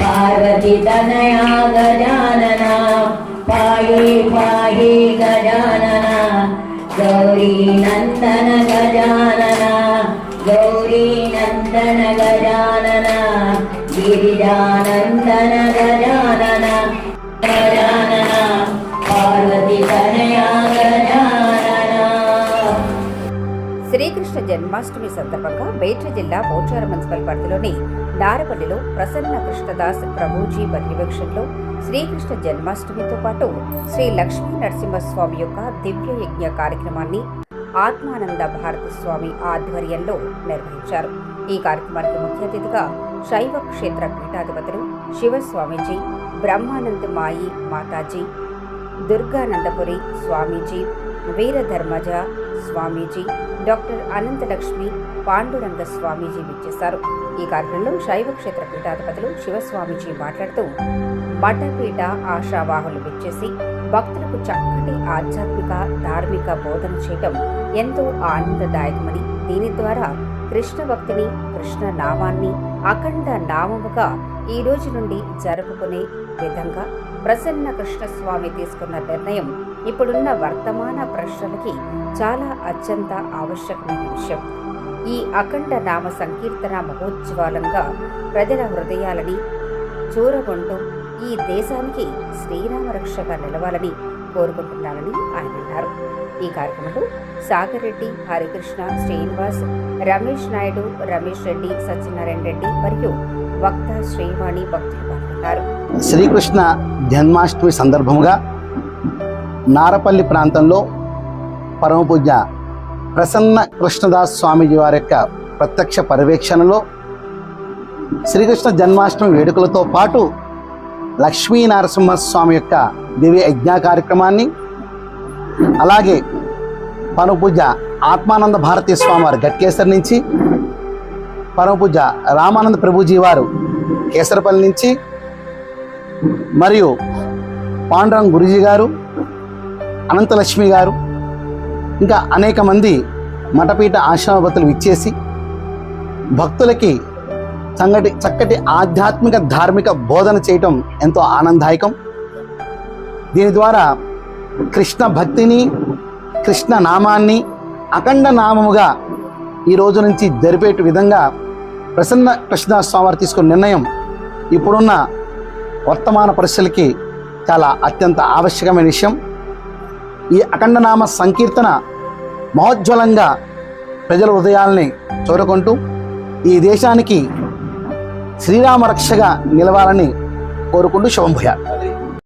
पार्वतीतनया गजानना पायि पायि गजानना गौरी नन्दन गजानना गौरी नन्दन गजानना गिरिजानन्दन गजानना। శ్రీకృష్ణ జన్మాష్టమి సందర్భంగా మేడ్చల్ జిల్లా పోచార మున్సిపల్ పరిధిలోని నారపల్లిలో ప్రసన్న కృష్ణదాస్ ప్రభుజీ పర్యవేక్షణలో శ్రీకృష్ణ జన్మాష్టమితో పాటు శ్రీ లక్ష్మీ నరసింహస్వామి యొక్క దివ్య యజ్ఞ కార్యక్రమాన్ని ఆత్మానంద భారతి స్వామి ఆధ్వర్యంలో నిర్వహించారు. ఈ కార్యక్రమానికి ముఖ్య అతిథిగా శైవ క్షేత్ర పీఠాధిపతులు శివస్వామీజీ బ్రహ్మానంద్ మాయి మాతాజీ దుర్గానందపురి స్వామీజీ వీరధర్మజ స్వామీజీ డాక్టర్ అనంతలక్ష్మి పాండురంగ స్వామీజీ విచ్చేశారు. ఈ కార్యక్రమంలో శైవ క్షేత్ర పీఠాధిపతులు శివస్వామీజీ మాట్లాడుతూ మఠపీఠ ఆశావాహులు విచ్చేసి భక్తులకు చక్కటి ఆధ్యాత్మిక ధార్మిక బోధన చేయటం ఎంతో ఆనందదాయకమని దీని ద్వారా కృష్ణ భక్తిని కృష్ణ నామాన్ని అఖండ నామముగా ఈ రోజు నుండి జరుపుకునే విధంగా ప్రసన్న కృష్ణస్వామి తీసుకున్న నిర్ణయం ఇప్పుడున్న వర్తమాన ప్రశ్నలకి చాలా అత్యంత ఆవశ్యకమైన విషయం. ఈ అఖండ నామ సంకీర్తన మహోజ్వాలంగా ప్రజల హృదయాలని చూరగొంటూ ఈ దేశానికి శ్రీరామరక్షగా నిలవాలని కోరుకుంటున్నానని ఆయన అన్నారు. ఈ కార్యక్రమంలో సాగరెడ్డి హరికృష్ణ శ్రీనివాస్ రమేష్ నాయుడు రమేష్ రెడ్డి సత్యనారాయణ రెడ్డి మరియు వక్త శ్రీవాణి భక్తులు పాల్గొన్నారు. శ్రీకృష్ణ జన్మాష్టమి సందర్భముగా నారపల్లి ప్రాంతంలో పరమపూజ్య ప్రసన్న కృష్ణదాస్ స్వామీజీ వారి యొక్క ప్రత్యక్ష పర్యవేక్షణలో శ్రీకృష్ణ జన్మాష్టమి వేడుకలతో పాటు లక్ష్మీ నరసింహస్వామి యొక్క దివ్య యజ్ఞ కార్యక్రమాన్ని అలాగే పరమపూజ ఆత్మానంద భారతీ స్వామి వారు గట్కేసరి నుంచి పరమపూజ రామానంద ప్రభుజీ వారు కేసరపల్లి నుంచి మరియు పాండురంగ్ గురుజీ గారు అనంతలక్ష్మి గారు ఇంకా అనేక మంది మఠపీఠ ఆశ్రమపతులు ఇచ్చేసి భక్తులకి సంగటి చక్కటి ఆధ్యాత్మిక ధార్మిక బోధన చేయటం ఎంతో ఆనందదాయకం. దీని ద్వారా కృష్ణ భక్తిని కృష్ణ నామాన్ని అఖండ నామముగా ఈ రోజు నుంచి జరిపేట విధంగా ప్రసన్న కృష్ణదాస్ స్వామి వారు తీసుకున్న నిర్ణయం ఇప్పుడున్న వర్తమాన పరిస్థితులకి చాలా అత్యంత ఆవశ్యకమైన విషయం. ఈ అఖండనామ సంకీర్తన మహోజ్వలంగా ప్రజల హృదయాల్ని చూరకుంటూ ఈ దేశానికి శ్రీరామ రక్షగా నిలవాలని కోరుకుంటూ శుభం